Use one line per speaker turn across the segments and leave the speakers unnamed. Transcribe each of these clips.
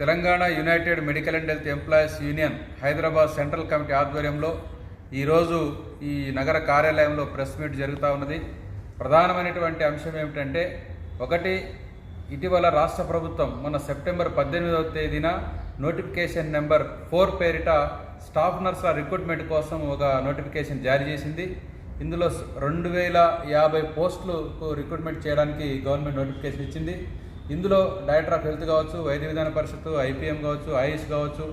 Telangana united medical and health employees union Hyderabad central committee ఆధ్వర్యంలో ఈరోజు ఈ నగర కార్యాలయంలో ప్రెస్ మీట్ జరుగుతూ ఉన్నది. ప్రధానమైనటువంటి అంశం ఏమిటంటే ఒకటి ఇటీవల రాష్ట్ర ప్రభుత్వం మొన్న సెప్టెంబర్ పద్దెనిమిదవ తేదీన నోటిఫికేషన్ నెంబర్ ఫోర్ పేరిట స్టాఫ్ నర్సుల రిక్రూట్మెంట్ కోసం ఒక నోటిఫికేషన్ జారీ చేసింది. ఇందులో రెండు వేల యాభై పోస్టులకు రిక్రూట్మెంట్ చేయడానికి గవర్నమెంట్ నోటిఫికేషన్ ఇచ్చింది. ఇందులో డైరెక్టర్ ఆఫ్ హెల్త్ కావచ్చు వైద్య విధాన పరిషత్తు ఐపీఎం కావచ్చు ఐఎస్ కావచ్చు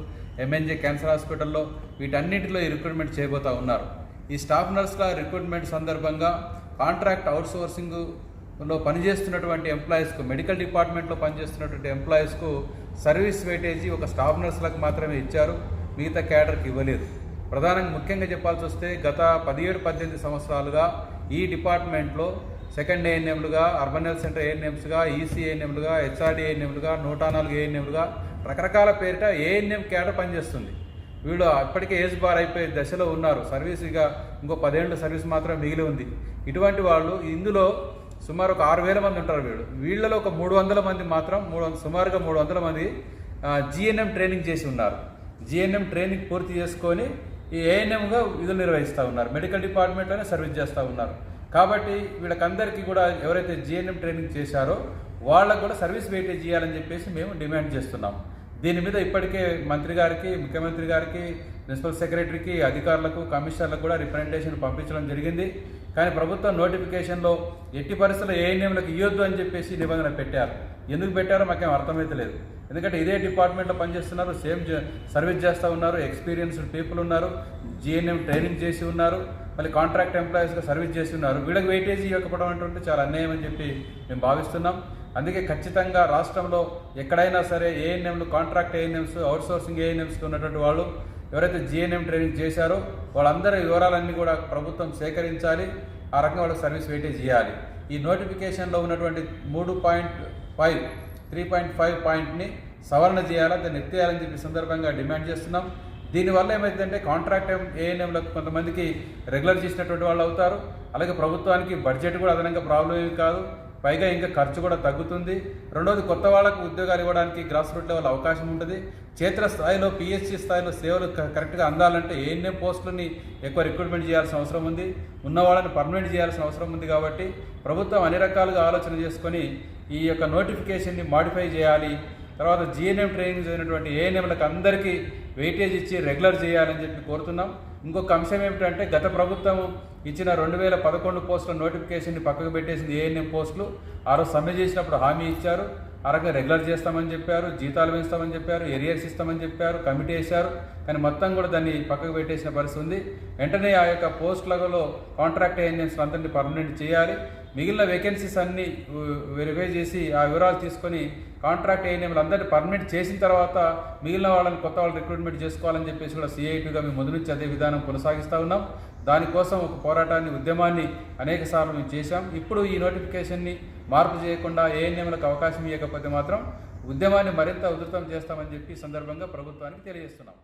ఎంఎన్జే క్యాన్సర్ హాస్పిటల్లో వీటన్నింటిలో ఈ రిక్రూట్మెంట్ చేయబోతా ఉన్నారు. ఈ స్టాఫ్ నర్స్ల రిక్రూట్మెంట్ సందర్భంగా కాంట్రాక్ట్ అవుట్సోర్సింగ్లో పనిచేస్తున్నటువంటి ఎంప్లాయీస్కు మెడికల్ డిపార్ట్మెంట్లో పనిచేస్తున్నటువంటి ఎంప్లాయీస్కు సర్వీస్ వెయిటేజీ ఒక స్టాఫ్ నర్సులకు మాత్రమే ఇచ్చారు. మిగతా క్యాడర్కి ఇవ్వలేదు. ప్రధానంగా ముఖ్యంగా చెప్పాల్సి వస్తే గత పదిహేడు పద్దెనిమిది సంవత్సరాలుగా ఈ డిపార్ట్మెంట్లో సెకండ్ ఏఎన్ఎంలుగా అర్బన్ హెల్త్ సెంటర్ ఏఎన్ఎంస్గా ఈసీ ఏఎన్ఎంలుగా హెచ్ఆర్డీ ఏఎన్ఎంలుగా నూట నాలుగు ఏఎన్ఎంలుగా రకరకాల పేరిట ఏఎన్ఎం క్యాడర్ పనిచేస్తుంది. వీళ్ళు అప్పటికే ఏజ్ బార్ అయిపోయే దశలో ఉన్నారు. సర్వీస్ ఇక ఇంకో పదేళ్ళ సర్వీస్ మాత్రం మిగిలి ఉంది. ఇటువంటి వాళ్ళు ఇందులో సుమారు ఒక ఆరు వేల మంది ఉంటారు వీళ్ళు. వీళ్ళలో ఒక మూడు వందల మంది మాత్రం మూడు వంద- సుమారుగా మూడు వందల మంది జిఎన్ఎం ట్రైనింగ్ చేసి ఉన్నారు. జిఎన్ఎం ట్రైనింగ్ పూర్తి చేసుకొని ఈ ఏఎన్ఎంగా విధులు నిర్వహిస్తూ ఉన్నారు. మెడికల్ డిపార్ట్మెంట్లోనే సర్వీస్ చేస్తూ ఉన్నారు. కాబట్టి వీళ్ళకందరికీ కూడా ఎవరైతే జిఎన్ఎం ట్రైనింగ్ చేశారో వాళ్ళకు కూడా సర్వీస్ వెయిటేజ్ చేయాలని చెప్పేసి మేము డిమాండ్ చేస్తున్నాం. దీని మీద ఇప్పటికే మంత్రి గారికి ముఖ్యమంత్రి గారికి ప్రిన్సిపల్ సెక్రటరీకి అధికారులకు కమిషనర్లకు కూడా రిప్రజెంటేషన్ పంపించడం జరిగింది. కానీ ప్రభుత్వం నోటిఫికేషన్లో ఎట్టి పరిస్థితుల్లో ఏఎన్ఎంలకు ఇవ్వద్దు అని చెప్పేసి నిబంధన పెట్టారు. ఎందుకు పెట్టారో మాకేం అర్థమైతే లేదు. ఎందుకంటే ఇదే డిపార్ట్మెంట్లో పనిచేస్తున్నారు సేమ్ జ- సర్వీస్ చేస్తూ ఉన్నారు ఎక్స్పీరియన్స్డ్ పీపుల్ ఉన్నారు జిఎన్ఎం ట్రైనింగ్ చేసి ఉన్నారు మళ్ళీ కాంట్రాక్ట్ ఎంప్లాయీస్గా సర్వీస్ చేసి ఉన్నారు. వీళ్ళకి వెయిటేజీ ఇవ్వకపోవడం అంటే చాలా అన్యాయం అని చెప్పి మేము భావిస్తున్నాం. అందుకే ఖచ్చితంగా రాష్ట్రంలో ఎక్కడైనా సరే ఏఎన్ఎంలు కాంట్రాక్ట్ ఏఎన్ఎంస్ అవుట్సోర్సింగ్ ఏఎన్ఎంస్కి ఉన్నటువంటి వాళ్ళు ఎవరైతే జిఎన్ఎం ట్రైనింగ్ చేశారో వాళ్ళందరి వివరాలన్నీ కూడా ప్రభుత్వం సేకరించాలి. ఆ రకంగా వాళ్ళకి సర్వీస్ వెయిటేజ్ ఇవ్వాలి ఈ నోటిఫికేషన్లో ఉన్నటువంటి మూడు point five three point five పాయింట్ని సవరణ చేయాలా దాన్ని ఎత్తేయాలని చెప్పి సందర్భంగా డిమాండ్ చేస్తున్నాం. దీనివల్ల ఏమైందంటే కాంట్రాక్ట్ ఏఎన్ఎంలకు కొంతమందికి రెగ్యులర్ చేసినటువంటి వాళ్ళు అవుతారు. అలాగే ప్రభుత్వానికి బడ్జెట్ కూడా అదనంగా ప్రాబ్లం ఏమి కాదు. పైగా ఇంకా ఖర్చు కూడా తగ్గుతుంది. రెండోది కొత్త వాళ్ళకు ఉద్యోగాలు ఇవ్వడానికి గ్రాస్ రూట్ లెవెల్ అవకాశం ఉంటుంది. క్షేత్ర స్థాయిలో పిహెచ్సి స్థాయిలో సేవలు క- కరెక్ట్గా అందాలంటే ఏఎన్ఎం పోస్టులని ఎక్కువ రిక్రూట్మెంట్ చేయాల్సిన అవసరం ఉంది. ఉన్న వాళ్ళని పర్మనెంట్ చేయాల్సిన అవసరం ఉంది కాబట్టి ప్రభుత్వం అన్ని రకాలుగా ఆలోచన చేసుకొని ఈ యొక్క నోటిఫికేషన్ని మాడిఫై చేయాలి. తర్వాత జిఎన్ఎం ట్రైనింగ్ చదివినటువంటి ఏఎన్ఎంలకు అందరికీ వెయిటేజ్ ఇచ్చి రెగ్యులర్ చేయాలని చెప్పి కోరుతున్నాం. ఇంకొక అంశం ఏమిటంటే గత ప్రభుత్వం ఇచ్చిన రెండు వేల పదకొండు పోస్టుల నోటిఫికేషన్ని పక్కకు పెట్టేసింది ఏఎన్ఎం పోస్టులు. ఆ రోజు సమ్మె చేసినప్పుడు హామీ ఇచ్చారు. ఆ రకంగా రెగ్యులర్ చేస్తామని చెప్పారు జీతాలు పెంచుతామని చెప్పారు ఎరియర్స్ ఇస్తామని చెప్పారు కమిటీ వేశారు. కానీ మొత్తం కూడా దాన్ని పక్కకు పెట్టేసిన పరిస్థితి ఉంది. వెంటనే ఆ యొక్క పోస్టులలో కాంట్రాక్ట్ ఏజెన్సీలు అందరినీ పర్మనెంట్ చేయాలి. మిగిలిన వేకెన్సీస్ అన్ని వెరిఫై చేసి ఆ వివరాలు తీసుకొని కాంట్రాక్ట్ ఏఎన్ఎంలు అందరినీ పర్మనెంట్ చేసిన తర్వాత మిగిలిన వాళ్ళని కొత్త వాళ్ళు రిక్రూట్మెంట్ చేసుకోవాలని చెప్పేసి కూడా సిఐటిగా మేము ముందు నుంచి అదే విధానం కొనసాగిస్తూ ఉన్నాం. దానికోసం ఒక పోరాటాన్ని ఉద్యమాన్ని అనేక సార్లు మేము చేశాం. ఇప్పుడు ఈ నోటిఫికేషన్ని మార్పు చేయకుండా ఏఎన్ఎంలకు అవకాశం ఇవ్వకపోతే మాత్రం ఉద్యమాన్ని మరింత ఉధృతం చేస్తామని చెప్పి సందర్భంగా ప్రభుత్వానికి తెలియజేస్తున్నాం.